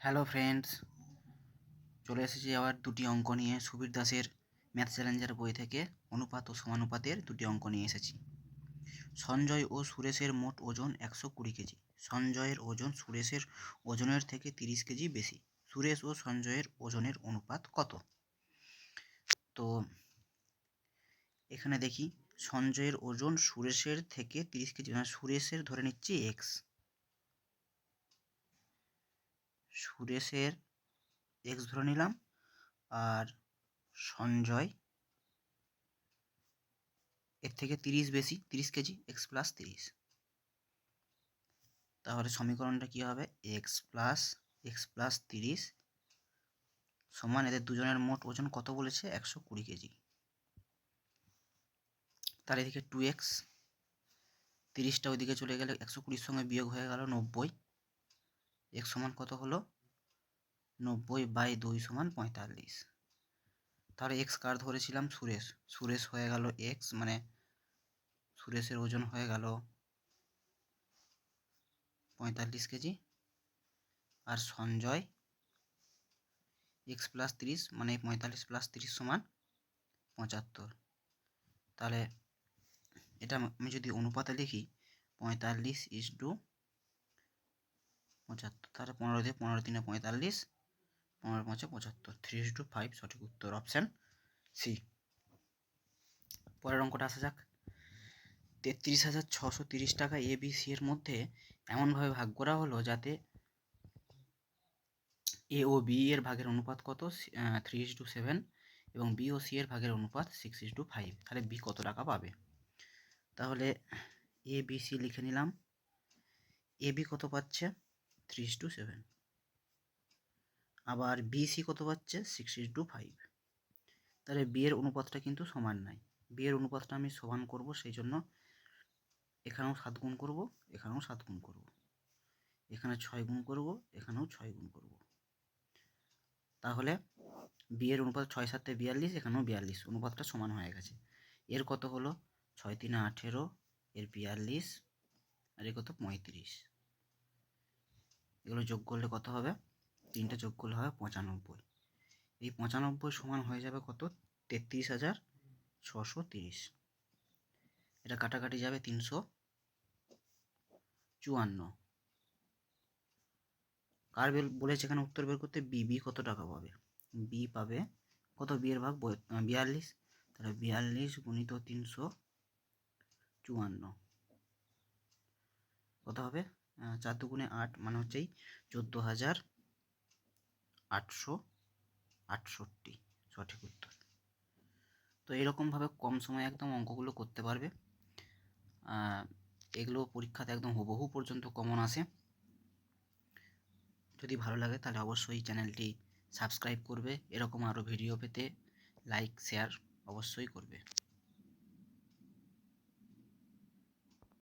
Hello friends চলে এসেছি আবার দুটি অঙ্ক নিয়ে। সুবীর দাসের ম্যাথ চ্যালেঞ্জার বই থেকে অনুপাত ও সমানুপাতের দুটি অঙ্ক নিয়ে এসেছি। সঞ্জয় ও সুরেশের মোট ওজন একশো কুড়ি কেজি। সঞ্জয়ের ওজন সুরেশের ওজনের থেকে তিরিশ কেজি বেশি। সুরেশ ও সঞ্জয়ের ওজনের অনুপাত কত? তো এখানে দেখি, সঞ্জয়ের ওজন সুরেশের থেকে তিরিশ কেজি মানে সুরেশের ধরে নিচ্ছি এক্স সুরেশের এক্স ধরে নিলাম আর সঞ্জয় এর থেকে তিরিশ বেশি, তিরিশ কেজি এক্স প্লাস তিরিশ। তাহলে সমীকরণটা কী হবে? এক্স প্লাস এক্স প্লাস তিরিশ সমান এদের দুজনের মোট ওজন কত বলেছে? একশো কুড়ি কেজি। তার এদিকে টু এক্স তিরিশটা ওইদিকে চলে গেলে একশো কুড়ির সঙ্গে বিয়োগ হয়ে গেল নব্বই। এক সমান কত হলো? নব্বই বাই দুই সমান পঁয়তাল্লিশ। তাহলে এক্স কার ধরেছিলাম? সুরেশ। সুরেশ হয়ে গেল এক্স মানে সুরেশের ওজন হয়ে গেল পঁয়তাল্লিশ কেজি। আর সঞ্জয় এক্স প্লাস তিরিশ মানে পঁয়তাল্লিশ প্লাস তিরিশ সমান পঁচাত্তর। তাহলে এটা আমি যদি অনুপাতে লিখি, পঁয়তাল্লিশ ইস টু পঁচাত্তর, তাহলে পনেরো দিয়ে পনেরো তিনে পঁয়তাল্লিশ, পনেরো পাঁচে পঁচাত্তর থ্রি টু ফাইভ সঠিক উত্তর অপশান সি পরের অঙ্কটা আসা যাক। তেত্রিশ হাজার ছশো তিরিশ টাকা এ বি সি এর মধ্যে এমনভাবে ভাগ করা হলো যাতে এ ও বি এর ভাগের অনুপাত কত? থ্রি ইস টু সেভেন এবং বি ও সি এর ভাগের অনুপাত সিক্স ইস টু ফাইভ তাহলে বি কত টাকা পাবে? তাহলে এ বি সি লিখে নিলাম। এ বি কত পাচ্ছে? থ্রি টু সেভেন আবার বিসি কত পাচ্ছে? সিক্স টু ফাইভ তাহলে বিয়ের অনুপাতটা কিন্তু সমান নাই। বিয়ের অনুপাতটা আমি সমান করব, সেই জন্য এখানেও সাত গুণ করব, এখানেও সাত গুণ করব। এখানে ছয় গুণ করব, এখানেও ছয় গুণ করব। তাহলে বিয়ের অনুপাত ছয় সাতে বিয়াল্লিশ, এখানেও বিয়াল্লিশ। অনুপাতটা সমান হয়ে গেছে। এর কত হলো? ছয় তিনে আঠেরো, এর বিয়াল্লিশ, আর এর কত? পঁয়ত্রিশ। এগুলো যোগ করলে কত হবে? তিনটে যোগ করলে হবে পঁচানব্বই। এই পঁচানব্বই সমান হয়ে যাবে কত? তেত্রিশ হাজার ছশো তিরিশ। এটা কাটাকাটি যাবে তিনশো চুয়ান্ন। কার বের, বলেছে এখানে উত্তর বের করতে, বি বি কত টাকা পাবে? বি পাবে কত? বিয়ের ভাগ বিয়াল্লিশ। তাহলে বিয়াল্লিশ গুণিত তিনশো চুয়ান্ন। কত হবে? চার দুগুণে আট মানে হচ্ছে এই চোদ্দ হাজার আটশো আটষট্টি। সঠিক উত্তর। তো এরকমভাবে কম সময়ে একদম অঙ্কগুলো করতে পারবে। এগুলো পরীক্ষাতে একদম হুবহু পর্যন্ত কমন আসে। যদি ভালো লাগে তাহলে অবশ্যই চ্যানেলটি সাবস্ক্রাইব করবে। এরকম আরও ভিডিও পেতে লাইক শেয়ার অবশ্যই করবে।